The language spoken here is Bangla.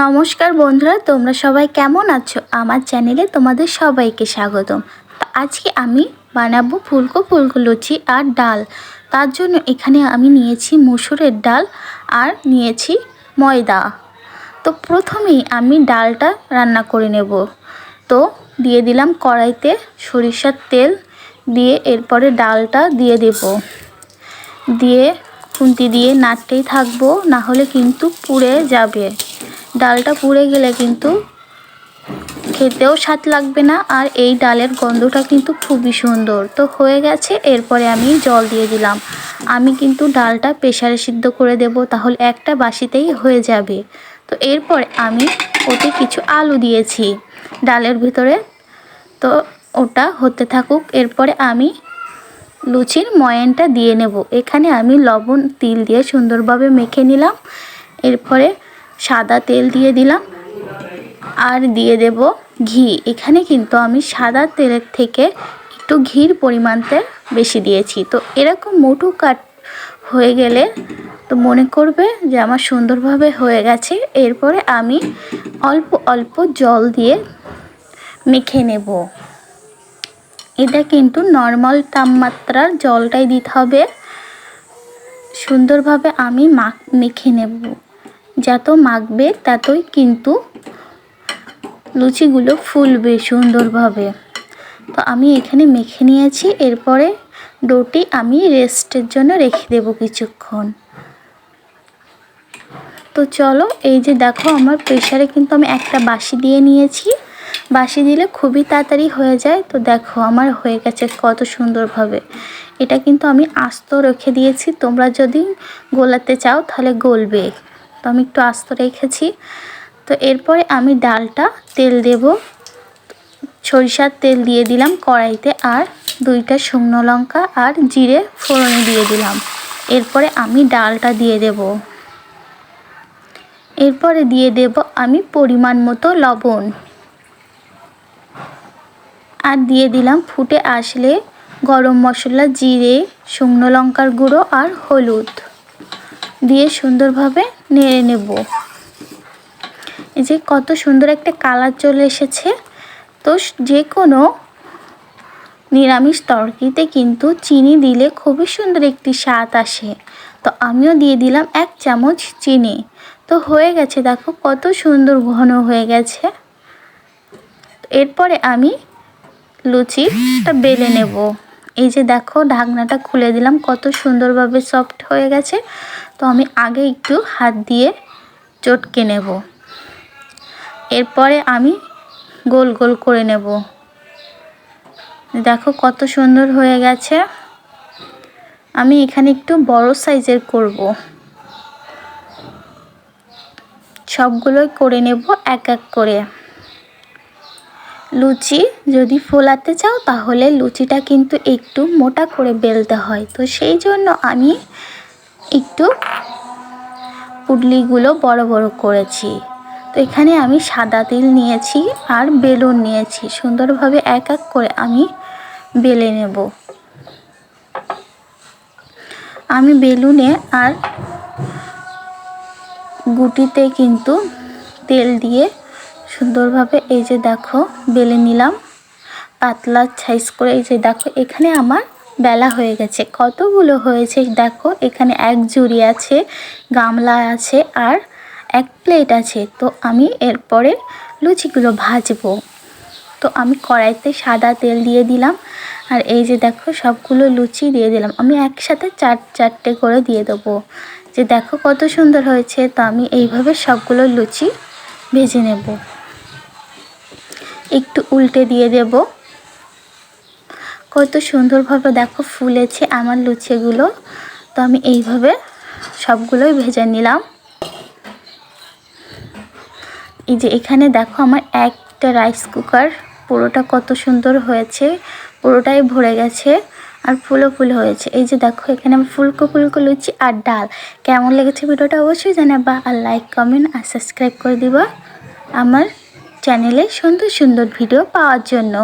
নমস্কার বন্ধুরা, তোমরা সবাই কেমন আছো? আমার চ্যানেলে তোমাদের সবাইকে স্বাগতম। আজকে আমি বানাবো ফুলকো ফুলকো লুচি আর ডাল। তার জন্য এখানে আমি নিয়েছি মুসুরের ডাল আর নিয়েছি ময়দা। তো প্রথমেই আমি ডালটা রান্না করে নেব। তো দিয়ে দিলাম কড়াইতে সরিষার তেল, দিয়ে এরপরে ডালটা দিয়ে দেব। দিয়ে খুন্তি দিয়ে নাড়তেই থাকব না হলে কিন্তু পুড়ে যাবে। ডালটা পুড়ে গেলে কিন্তু খেতেও স্বাদ লাগবে না, আর এই ডালের গন্ধটা কিন্তু খুবই সুন্দর। তো হয়ে গেছে, এরপরে আমি জল দিয়ে দিলাম। আমি কিন্তু ডালটা প্রেশারে সিদ্ধ করে দেব, তাহলে একটা বাসিতেই হয়ে যাবে। তো এরপরে আমি ওতে কিছু আলু দিয়েছি ডালের ভিতরে। তো ওটা হতে থাকুক, এরপরে আমি লুচির ময়ানটা দিয়ে নেব। এখানে আমি লবণ, তিল দিয়ে সুন্দরভাবে মেখে নিলাম। এরপরে সাদা তেল দিয়ে দিলাম। আর দিয়ে দেব ঘি। এখানে কিন্তু আমি সাদা তেলের থেকে একটু ঘির পরিমাণতে বেশি দিয়েছি। তো এরকম মোটু কাট হয়ে গেলে তো মনে করবে যে আমার সুন্দরভাবে হয়ে গেছে। এরপরে আমি অল্প অল্প জল দিয়ে মেখে নেব। এটা কিন্তু নর্মাল তাপমাত্রার জলটাই দিতে হবে। সুন্দরভাবে আমি মাখ মেখে নেব। যত মাখবে ততই কিন্তু লুচিগুলো ফুলবে সুন্দরভাবে। তো আমি এখানে মেখে নিয়েছি, এরপরে ডোটি আমি রেস্টের জন্য রেখে দেব কিছুক্ষণ। তো চলো, এই যে দেখো আমার প্রেশারে কিন্তু আমি একটা বাসি দিয়ে নিয়েছি। বাসি দিলে খুবই তাড়াতাড়ি হয়ে যায়। তো দেখো আমার হয়ে গেছে কত সুন্দরভাবে। এটা কিন্তু আমি আস্ত রেখে দিয়েছি। তোমরা যদি গোলাতে চাও তাহলে গলবে। তো আমি একটু আস্ত রেখেছি। তো এরপরে আমি ডালটা তেল দেব। সরিষার তেল দিয়ে দিলাম কড়াইতে আর দুইটা শুকনো লঙ্কা আর জিরে ফোড়নে দিয়ে দিলাম। এরপরে আমি ডালটা দিয়ে দেব। এরপরে দিয়ে দেব আমি পরিমাণ মতো লবণ। আর দিয়ে দিলাম ফুটে আসলে গরম মশলা, জিরে, শুকনো লঙ্কার গুঁড়ো আর হলুদ। দিয়ে সুন্দরভাবে নেড়ে নেব। এই যে কত সুন্দর একটা কালার চলে এসেছে। তো যে কোনো নিরামিষ তরকিতে কিন্তু চিনি দিলে খুবই সুন্দর একটি স্বাদ আসে। তো আমিও দিয়ে দিলাম এক চামচ চিনি। তো হয়ে গেছে, দেখো কত সুন্দর ঘন হয়ে গেছে। এরপরে আমি লুচিটা বেলে নেব। এই যে দেখো, ঢাকনাটা খুলে দিলাম, কত সুন্দরভাবে সফট হয়ে গেছে। তো আমি আগে একটু হাত দিয়ে চটকে নেব। এরপরে আমি গোল গোল করে নেব। দেখো কত সুন্দর হয়ে গেছে। আমি এখানে একটু বড় সাইজের করব। সবগুলোই করে নেব এক এক করে। লুচি যদি ফোলাতে চাও, তাহলে লুচিটা কিন্তু একটু মোটা করে বেলতে হয়। তো সেই জন্য আমি একটু পুডলিগুলো বড় বড় করেছি। তো এখানে আমি সাদা তিল নিয়েছি আর বেলুন নিয়েছি। সুন্দরভাবে এক এক করে আমি বেলে নেব। আমি বেলুনে আর গুটিতে কিন্তু তেল দিয়ে সুন্দরভাবে এই যে দেখো বেলে নিলাম। পাতলা সাইজ করে এই যে দেখো, এখানে আমার বেলা হয়ে গেছে। কতগুলো হয়েছে দেখো, এখানে এক জুড়ি আছে, গামলা আছে আর এক প্লেট আছে। তো আমি এরপরে লুচিগুলো ভাজবো। তো আমি কড়াইতে সাদা তেল দিয়ে দিলাম আর এই যে দেখো, সবগুলো লুচি দিয়ে দিলাম। আমি একসাথে চার, চারটে করে দিয়ে দেবো। যে দেখো কত সুন্দর হয়েছে, তো আমি এইভাবে সবগুলো লুচি ভেজে নেব। একটু উল্টে দিয়ে দেব। কত সুন্দরভাবে দেখো ফুলেছে আমার লুচিগুলো। তো আমি এইভাবে সবগুলোই ভেজে নিলাম। এই যে এখানে দেখো আমার একটা রাইস কুকার পুরোটা কত সুন্দর হয়েছে, পুরোটাই ভরে গেছে আর ফুলও ফুল হয়েছে। এই যে দেখো এখানে আমি ফুলকো ফুলকো লুচি আর ডাল। কেমন লেগেছে ভিডিওটা অবশ্যই জানাবা আর লাইক কমেন্ট আর সাবস্ক্রাইব করে দিবা। আমার চ্যানেলে সুন্দর সুন্দর ভিডিও পাওয়ার জন্য।